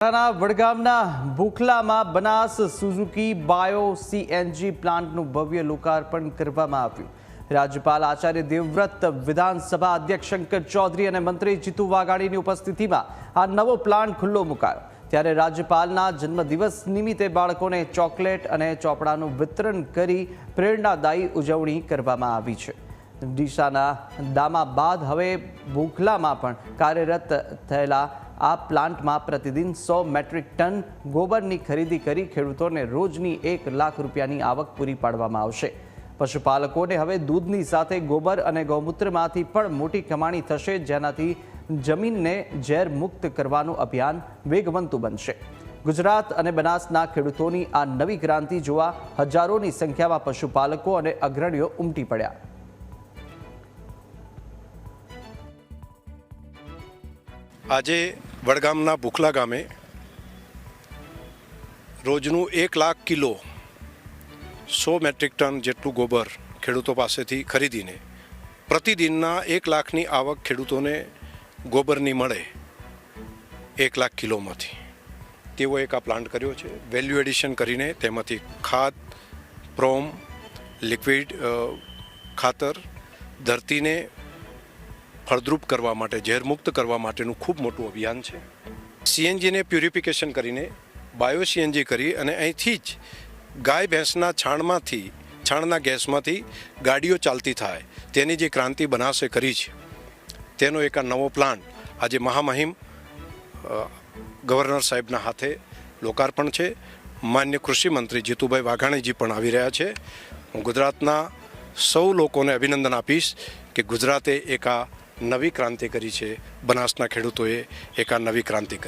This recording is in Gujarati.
વડગામના ભૂખલામાં બનાસ સુઝુકી બાયો સીએનજી પ્લાન્ટનું ભવ્ય લોકાર્પણ કરવામાં આવ્યું. રાજ્યપાલ આચાર્ય દેવવ્રત, વિધાનસભા અધ્યક્ષ શંકર ચૌધરી અને મંત્રી જીતુ વાઘાણીની ઉપસ્થિતિમાં આ નવો પ્લાન્ટ ખુલ્લો મુકાયો. ત્યારે રાજ્યપાલના જન્મદિવસ નિમિત્તે બાળકોને ચોકલેટ અને ચોપડાનું વિતરણ કરી પ્રેરણાદાયી ઉજવણી કરવામાં આવી છે. ડીસાના દામા બાદ હવે ભૂખલામાં પણ કાર્યરત થયેલા આ પ્લાન્ટમાં પ્રતિદિન સો મેટ્રિક ટન ગોબરની ખરીદી કરી ખેડૂતોને રોજની એક લાખ રૂપિયાની આવક પૂરી પાડવામાં આવશે. પશુપાલકોને હવે દૂધની સાથે ગોબર અને ગૌમૂત્રમાંથી પણ મોટી કમાણી થશે, જેનાથી જમીનને ઝેર મુક્ત કરવાનું અભિયાન વેગવંતું બનશે. ગુજરાત અને બનાસના ખેડૂતોની આ નવી ક્રાંતિ જોવા હજારોની સંખ્યામાં પશુપાલકો અને અગ્રણીઓ ઉમટી પડ્યા. આજે વડગામના ભૂખલા ગામે રોજનું એક લાખ કિલો સો મેટ્રિક ટન જેટલું ગોબર ખેડૂતો પાસેથી ખરીદીને પ્રતિદિનના એક લાખની આવક ખેડૂતોને ગોબરની મળે એક લાખ કિલોમાંથી. તેવો એક આ પ્લાન્ટ કર્યો છે. વેલ્યુ એડિશન કરીને તેમાંથી ખાદ, પ્રોમ, લિક્વિડ ખાતર, ધરતીને ફળદ્રુપ કરવા માટે, ઝેરમુક્ત કરવા માટેનું ખૂબ મોટું અભિયાન છે. સીએનજીને પ્યુરિફિકેશન કરીને, બાયો સીએનજી કરી અને અહીંથી જ ગાય ભેંસના છાણમાંથી, છાણના ગેસમાંથી ગાડીઓ ચાલતી થાય. તેની જે ક્રાંતિ બનાસે કરી છે. તેનો એક આ નવો પ્લાન્ટ આજે મહામહિમ ગવર્નર સાહેબના હાથે લોકાર્પણ છે. માન્ય કૃષિ મંત્રી જીતુભાઈ વાઘાણીજી પણ આવી રહ્યા છે. હું ગુજરાતના સૌ લોકોને અભિનંદન આપીશ કે ગુજરાતે એક આ નવી ક્રાંતિ કરી છે બનાસના ખેડૂતોએ એક આ નવી ક્રાંતિ કરી.